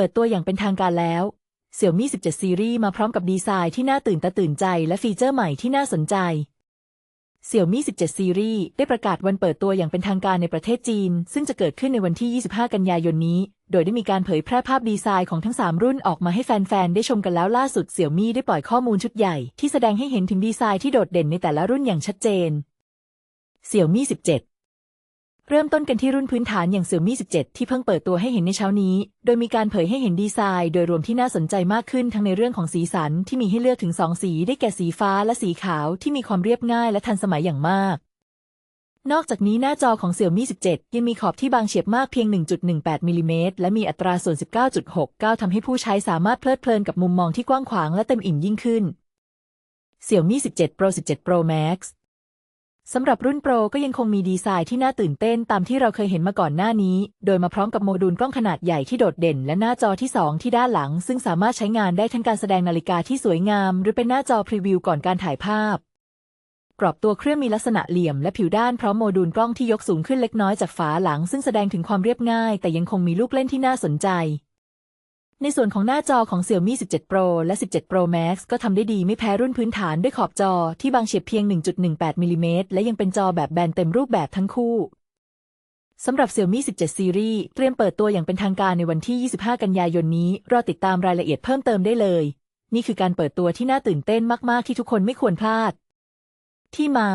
เปิดตัวอย่างเป็นทางการแล้ว Xiaomi 17ซีรีส์มาพร้อมกับดีไซน์ที่น่าตื่นตาตื่นใจและฟีเจอร์ใหม่ที่น่าสนใจ Xiaomi 17ซีรีส์ได้ประกาศวันเปิดตัวอย่างเป็นทางการในประเทศจีน ซึ่งจะเกิดขึ้นในวันที่ 25 กันยายนนี้ โดยได้มีการเผยแพร่ภาพดีไซน์ของทั้ง 3 รุ่นออกมาให้แฟน ๆ ได้ชมกันแล้วล่าสุด Xiaomi ได้ปล่อยข้อมูลชุดใหญ่ที่แสดงให้เห็นถึงดีไซน์ที่โดดเด่นในแต่ละรุ่นอย่างชัดเจน Xiaomi 17 เริ่มต้นกันที่รุ่นพื้นฐานอย่าง Xiaomi 17 ที่เพิ่งเปิดตัวให้เห็นในเช้านี้ โดยมีการเผยให้เห็นดีไซน์ โดยรวมที่น่าสนใจมากขึ้นทั้งในเรื่องของสีสันที่มีให้เลือกถึง 2 สีได้แก่สีฟ้าและสีขาวที่มีความเรียบง่ายและทันสมัยอย่างมาก นอกจากนี้หน้าจอของ Xiaomi 17 ยังมีขอบที่บางเฉียบมากเพียง 1.18 มิลลิเมตรและมีอัตราส่วน 19.69 ทำให้ผู้ใช้สามารถเพลิดเพลินกับมุมมองที่กว้างขวางและเต็มอิ่มยิ่งขึ้น Xiaomi 17 Pro 17 Pro Max สำหรับรุ่นโปรก็ยังคงมีดีไซน์ที่น่าตื่นเต้นตามที่เราเคยเห็นมาก่อนหน้านี้ โดยมาพร้อมกับโมดูลกล้องขนาดใหญ่ที่โดดเด่น และหน้าจอที่ 2 ที่ด้านหลัง ซึ่งสามารถใช้งานได้ทั้งการแสดงนาฬิกาที่สวยงาม หรือเป็นหน้าจอพรีวิวก่อนการถ่ายภาพ กรอบตัวเครื่องมีลักษณะเหลี่ยมและผิวด้านพร้อมโมดูลกล้องที่ยกสูงขึ้นเล็กน้อยจากฝาหลัง ซึ่งแสดงถึงความเรียบง่าย แต่ยังคงมีลูกเล่นที่น่าสนใจ ในส่วนของหน้าจอของ Xiaomi 17 Pro และ 17 Pro Max ก็ทำได้ดีไม่แพ้รุ่นพื้นฐานด้วยขอบจอที่บางเฉียบเพียง 1.18มิลลิเมตรและยังเป็นจอแบบแบนเต็มรูปแบบทั้งคู่สำหรับ Xiaomi 17ซีรีส์เตรียมเปิดตัวอย่างเป็นทางการในวันที่ 25 กันยายนนี้ รอติดตามรายละเอียดเพิ่มเติมได้เลย นี่คือการเปิดตัวที่น่าตื่นเต้นมาก ๆ ที่ทุกคนไม่ควรพลาด ที่มา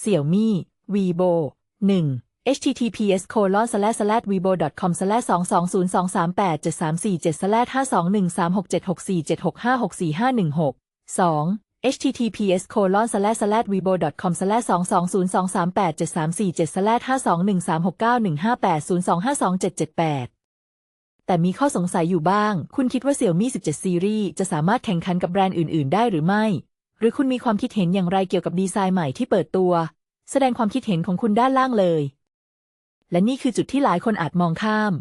Xiaomi Vivo 1 https colon slash slash vivo com slash 2 2 0 2 3 8 7 3 4 7 slash 5 2 1 3 6 7 6 4 7 6 5 6 4 5 1 6 2 https colon slash slash vivo com slash 2 2 0 2 3 8 7 3 4 7 slash 5 2 1 3 6 9 1 5 8 0 2 5 2 7 7 8 แต่มีข้อสงสัยอยู่บ้าง คุณคิดว่า Xiaomi 17 ซีรีส์จะสามารถแข่งขันกับแบรนด์อื่น ๆ ได้หรือไม่ หรือคุณมีความคิดเห็นอย่างไรเกี่ยวกับดีไซน์ใหม่ที่เปิดตัว แสดงความคิดเห็นของคุณด้านล่างเลย และนี่คือจุดที่หลายคนอาจมองข้าม